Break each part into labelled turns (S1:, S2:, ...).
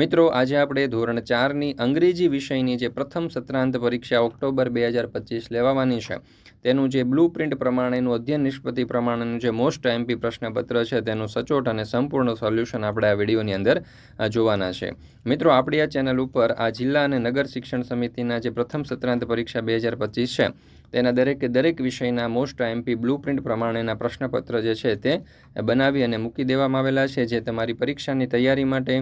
S1: મિત્રો, આજે આપણે ધોરણ ચારની અંગ્રેજી વિષયની જે પ્રથમ સત્રાંત પરીક્ષા ઓક્ટોબર બે હજાર પચીસ લેવાની છે, તેનું જે બ્લુ પ્રિન્ટ પ્રમાણેનું અધ્યયન નિષ્પતિ પ્રમાણેનું જે મોસ્ટ એમપી પ્રશ્નપત્ર છે, તેનું સચોટ અને સંપૂર્ણ સોલ્યુશન આપણે આ વિડીયોની અંદર જોવાના છે. મિત્રો, આપણી આ ચેનલ ઉપર આ જિલ્લા અને નગર શિક્ષણ સમિતિના જે પ્રથમ સત્રાંત પરીક્ષા બે હજાર પચીસ છે, તેના દરેકે દરેક વિષયના મોસ્ટ એમપી બ્લુ પ્રિન્ટ પ્રમાણેના પ્રશ્નપત્ર જે છે તે બનાવી અને મૂકી દેવામાં આવેલા છે, જે તમારી પરીક્ષાની તૈયારી માટે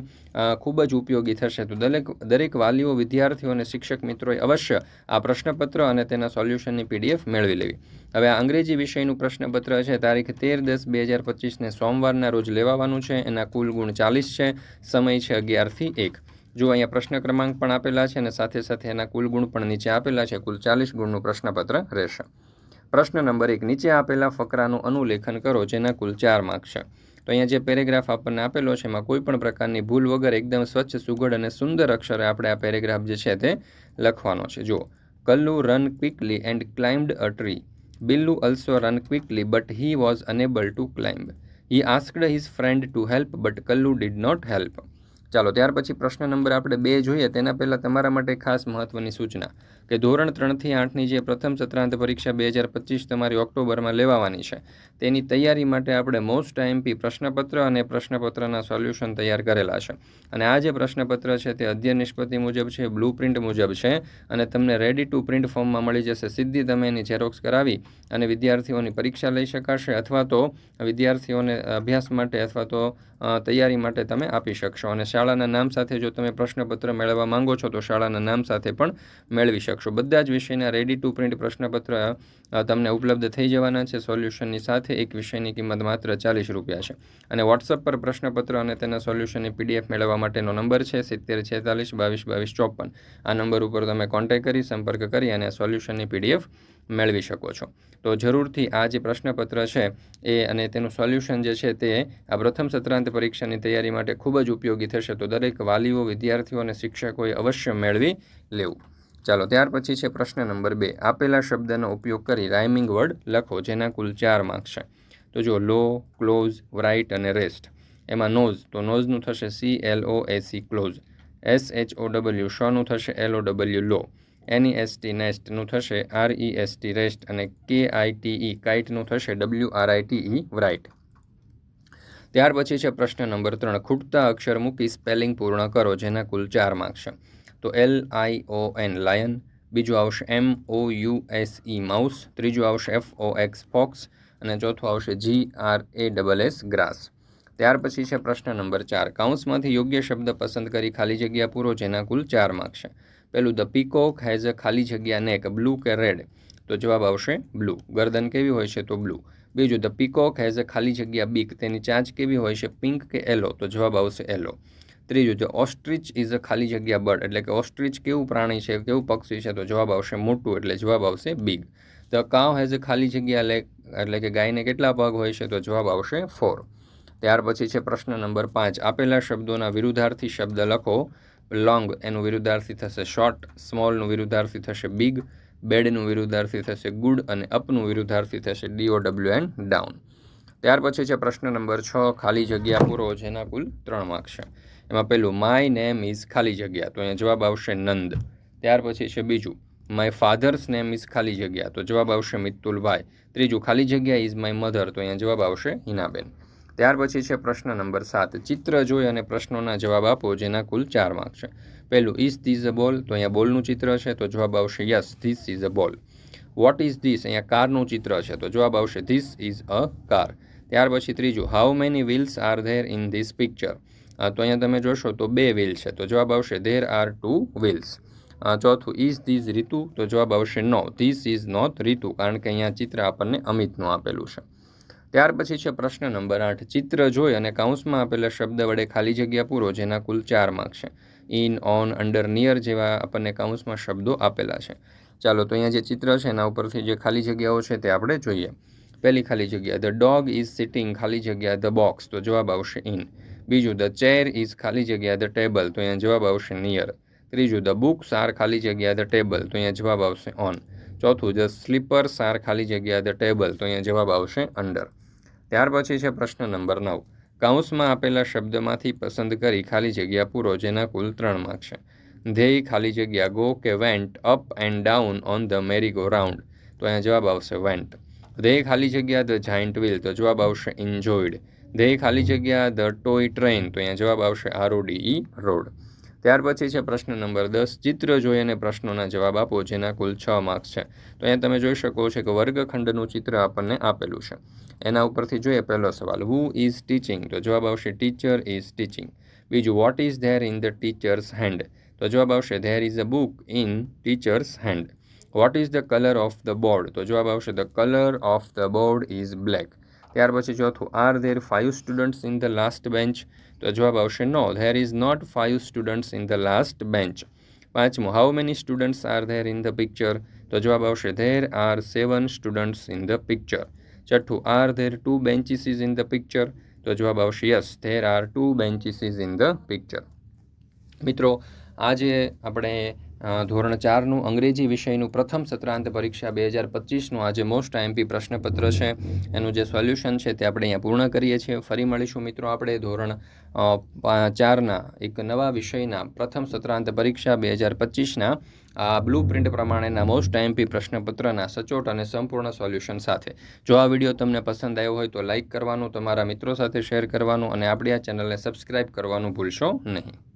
S1: ખૂબ જ ઉપયોગી થશે. તો દરેક દરેક વાલીઓ, વિદ્યાર્થીઓ અને શિક્ષક મિત્રોએ અવશ્ય આ પ્રશ્નપત્ર અને તેના સોલ્યુશનની પીડીએફ મેળવી લેવી. હવે આ અંગ્રેજી વિષયનું પ્રશ્નપત્ર છે. તારીખ તેર દસ બે હજાર પચીસને સોમવારના રોજ લેવાવાનું છે. એના કુલ ગુણ ચાલીસ છે. સમય છે અગિયારથી એક. જો અહીંયા પ્રશ્ન ક્રમાંક પણ આપેલા છે અને સાથે સાથે એના કુલ ગુણ પણ નીચે આપેલા છે, કુલ ચાલીસ ગુણનું પ્રશ્નપત્ર રહેશે. પ્રશ્ન નંબર એક, નીચે આપેલા ફકરાનું અનુલેખન કરો, જેના કુલ ચાર માર્ક છે. તો અહીંયા જે પેરેગ્રાફ આપણને આપેલો છે, એમાં કોઈ પણ પ્રકારની ભૂલ વગર એકદમ સ્વચ્છ, સુઘડ અને સુંદર અક્ષરે આપણે આ પેરેગ્રાફ જે છે તે લખવાનો છે. જુઓ. Kallu run quickly and climbed a tree. Billu also run quickly, but he was unable to climb. He asked his friend to help, but Kallu did not help. ચાલો, ત્યાર પછી પ્રશ્ન નંબર આપણે બે જોઈએ, તેના પહેલાં તમારા માટે ખાસ મહત્ત્વની સૂચના. કે ધોરણ ત્રણથી આઠની જે પ્રથમ સત્રાંત પરીક્ષા બે હજાર પચીસ તમારી ઓક્ટોબરમાં લેવાની છે, તેની તૈયારી માટે આપણે મોસ્ટ આઈએમપી પ્રશ્નપત્ર અને પ્રશ્નપત્રના સોલ્યુશન તૈયાર કરેલા છે. અને આ જે પ્રશ્નપત્ર છે તે અધ્યયન નિષ્પત્તિ મુજબ છે, બ્લુ પ્રિન્ટ મુજબ છે, અને તમને રેડી ટુ પ્રિન્ટ ફોર્મમાં મળી જશે. સીધી તમે એની ઝેરોક્સ કરાવી અને વિદ્યાર્થીઓની પરીક્ષા લઈ શકાશે અથવા તો વિદ્યાર્થીઓને અભ્યાસ માટે અથવા તો તૈયારી માટે તમે આપી શકશો. અને શાળાના નામ સાથે જો તમે પ્રશ્નપત્ર મેળવવા માંગો છો તો શાળાના નામ સાથે પણ મેળવી શકશો બધા જ વિષયના રેડી ટુ પ્રિન્ટ પ્રશ્નપત્ર તમને ઉપલબ્ધ થઈ જવાના છે. સોલ્યુશનની સાથે એક વિષયની કિંમત માત્ર ચાલીસ રૂપિયા છે. અને વોટ્સઅપ પર પ્રશ્નપત્ર અને તેના સોલ્યુશનની પીડીએફ મેળવવા માટેનો નંબર છે, સિત્તેર, છેતાલીસ, બાવીસ બાવીસ, ચોપન. આ નંબર ઉપર તમે કોન્ટેક્ટ કરી, સંપર્ક કરી અને સોલ્યુશનની પીડીએફ મેળવી શકો છો. તો જરૂરથી આ જે પ્રશ્નપત્ર છે, એ અને તેનું સોલ્યુશન જે છે તે આ પ્રથમ સત્રાંત પરીક્ષાની તૈયારી માટે ખૂબ જ ઉપયોગી થશે. તો દરેક વાલીઓ, વિદ્યાર્થીઓ અને શિક્ષકોએ અવશ્ય મેળવી લેવું. ચાલો, ત્યાર પછી છે પ્રશ્ન નંબર બે. આપેલા શબ્દનો ઉપયોગ કરી રાઇમિંગ વર્ડ લખો, જેના કુલ ચાર માર્ક્સ છે. તો જો લો ક્લોઝ રાઇટ અને રેસ્ટ એમાં નોઝ તો નોઝનું થશે C L O S E close S H O W શોનું થશે L O W low. N E S T નેસ્ટનું થશે R E S T rest અને કે આઈ ટી ઈ કાઇટનું થશે W R I T E write ત્યાર પછી છે પ્રશ્ન નંબર ત્રણ. ખૂટતા અક્ષર મૂકી સ્પેલિંગ પૂર્ણ કરો, જેના કુલ ચાર માર્ક્સ છે. તો L I O N lion બીજું આવશે M O U S E mouse ત્રીજું આવશે એફ ઓ એક્સ ફોક્સ અને ચોથું આવશે G R A double S grass ત્યાર પછી છે પ્રશ્ન નંબર ચાર. કાઉન્સમાંથી યોગ્ય શબ્દ પસંદ કરી ખાલી જગ્યા પૂરો, જેના કુલ ચાર માર્ક છે. પેલું ધ પીકોક હેઝ અ ખાલી જગ્યા નેક બ્લુ કે રેડ તો જવાબ આવશે બ્લુ ગરદન કેવી હોય છે તો બ્લુ બીજું ધ પીકોક હેઝ અ ખાલી જગ્યા બીક તેની ચાંચ કેવી હોય છે પિંક કે એલો તો જવાબ આવશે એલો ત્રીજું છે ઓસ્ટ્રિચ ઇઝ અ ખાલી જગ્યા બર્ડ એટલે કે ઓસ્ટ્રિચ કેવું પ્રાણી છે, કેવું પક્ષી છે તો જવાબ આવશે મોટું, એટલે જવાબ આવશે big the cow has a ખાલી જગ્યા લે એટલે કે ગાયને કેટલા પગ હોય છે, તો જવાબ આવશે ફોર ત્યાર પછી છે પ્રશ્ન નંબર પાંચ. આપેલા શબ્દોના વિરુદ્ધાર્થી શબ્દ લખો. લોંગ એનું વિરુદ્ધાર્થી થશે શોર્ટ સ્મોલનું વિરુદ્ધાર્થી થશે બિગ બેડનું વિરુદ્ધાર્થી થશે ગુડ અને અપનું વિરુદ્ધાર્થી થશે ડીઓ ડબલ્યુ એન ડાઉન ત્યાર પછી છે પ્રશ્ન નંબર છ. ખાલી જગ્યા પૂરો, જેના કુલ ત્રણ માર્ક છે. એમાં પહેલું માય નેમ ઇઝ ખાલી જગ્યા તો અહીંયા જવાબ આવશે નંદ. ત્યાર પછી છે બીજું માય ફાધર્સ નેમ ઇઝ ખાલી જગ્યા તો જવાબ આવશે મિત્તુલભાઈ. ત્રીજું ખાલી જગ્યા ઇઝ માય મધર તો અહીંયા જવાબ આવશે હિનાબેન. ત્યાર પછી છે પ્રશ્ન નંબર સાત, ચિત્ર જોઈ અને પ્રશ્નોના જવાબ આપો જેના કુલ ચાર માર્ક છે. પહેલું ઇઝ ધીઝ અ બોલ તો અહીંયા બોલનું ચિત્ર છે, તો જવાબ આવશે યસ ધીસ ઇઝ અ બોલ વોટ ઇઝ ધીસ અહીંયા કારનું ચિત્ર છે, તો જવાબ આવશે ધીસ ઇઝ અ કાર ત્યાર પછી ત્રીજું how many wheels are there in this picture તો અહીંયા તમે જોશો તો બે વ્હીલ છે. તો જવાબ આવશે ધેર આર ટુ વ્હીલ્સ ચોથું ઇઝ ધીઝ રીતુ તો જવાબ આવશે no this is not Ritu કારણ કે અહીંયા ચિત્ર આપણને અમિતનું આપેલું છે. ત્યાર પછી છે પ્રશ્ન નંબર આઠ, ચિત્ર જોઈ અને કાઉન્સમાં આપેલા શબ્દ વડે ખાલી જગ્યા પૂરો, જેના કુલ ચાર માર્ક છે. ઇન ઓન અંડર નિયર જેવા આપણને કાઉન્સમાં શબ્દો આપેલા છે. ચાલો, તો અહીંયા જે ચિત્ર છે એના ઉપરથી જે ખાલી જગ્યાઓ છે તે આપણે જોઈએ. પહેલી ખાલી જગ્યા ધ ડોગ ઇઝ સિટિંગ ખાલી જગ્યા ધ બોક્સ તો જવાબ આવશે ઇન બીજું ધ ચેર ઇઝ ખાલી જગ્યા ધ ટેબલ તો અહીંયા જવાબ આવશે નિયર ત્રીજું ધ બુક્સ આર ખાલી જગ્યા ધ ટેબલ તો અહીંયા જવાબ આવશે ઓન ચોથું ધ સ્લીપર્સ આર ખાલી જગ્યા ધ ટેબલ તો અહીંયા જવાબ આવશે અંડર ત્યાર પછી છે પ્રશ્ન નંબર નવ. કાઉન્સમાં આપેલા શબ્દમાંથી પસંદ કરી ખાલી જગ્યા પૂરો, જેના કુલ ત્રણ માર્ક છે. ધ્યેય ખાલી જગ્યા ગો કે went up and down on the merry go round તો અહીંયા જવાબ આવશે વેન્ટ ધ્યેય ખાલી જગ્યા ધ જાઇન્ટ વ્હીલ તો જવાબ આવશે ઇન્જોયડ ધ્યેય ખાલી જગ્યા, ધ ટોય ટ્રેન, તો અહીંયા જવાબ આવશે આરઓડીઈ રોડ. ત્યાર પછી છે પ્રશ્ન નંબર દસ, ચિત્ર જોઈ અને પ્રશ્નોના જવાબ આપો, જેના કુલ છ માર્ક્સ છે. તો અહીંયા તમે જોઈ શકો છો કે વર્ગખંડનું ચિત્ર આપણને આપેલું છે. એના ઉપરથી જોઈએ પહેલો સવાલ હુ ઇઝ ટીચિંગ તો જવાબ આવશે ટીચર ઇઝ ટીચિંગ બીજું what is there in the teacher's hand તો જવાબ આવશે there is a book in teacher's hand what is the colour of the board તો જવાબ આવશે the colour of the board is black ત્યાર પછી ચોથું are there five students in the last bench તો જવાબ આવશે no there is not five students in the last bench પાંચમું how many students are there in the picture તો જવાબ આવશે there are seven students in the picture છઠ્ઠું are there two benches in the picture તો જવાબ આવશે yes there are two benches in the picture મિત્રો, આજે આપણે ધોરણ ચારનું અંગ્રેજી વિષયનું પ્રથમ સત્રાંત પરીક્ષા બે હજાર પચીસનું આજે મોસ્ટ આઈએમપી પ્રશ્નપત્ર છે. એનું જે સોલ્યુશન છે તે આપણે અહીંયા પૂર્ણ કરીએ છીએ. ફરી મળીશું મિત્રો આપણે ધોરણ ચારના એક નવા વિષયના પ્રથમ સત્રાંત પરીક્ષા બે હજાર પચીસના આ બ્લુ પ્રિન્ટ પ્રમાણેના મોસ્ટ આઈએમપી પ્રશ્નપત્રના સચોટ અને સંપૂર્ણ સોલ્યુશન સાથે. જો આ વીડિયો તમને પસંદ આવ્યો હોય તો લાઇક કરવાનું, તમારા મિત્રો સાથે શેર કરવાનું અને આપણી આ ચેનલને સબસ્ક્રાઇબ કરવાનું ભૂલશો નહીં.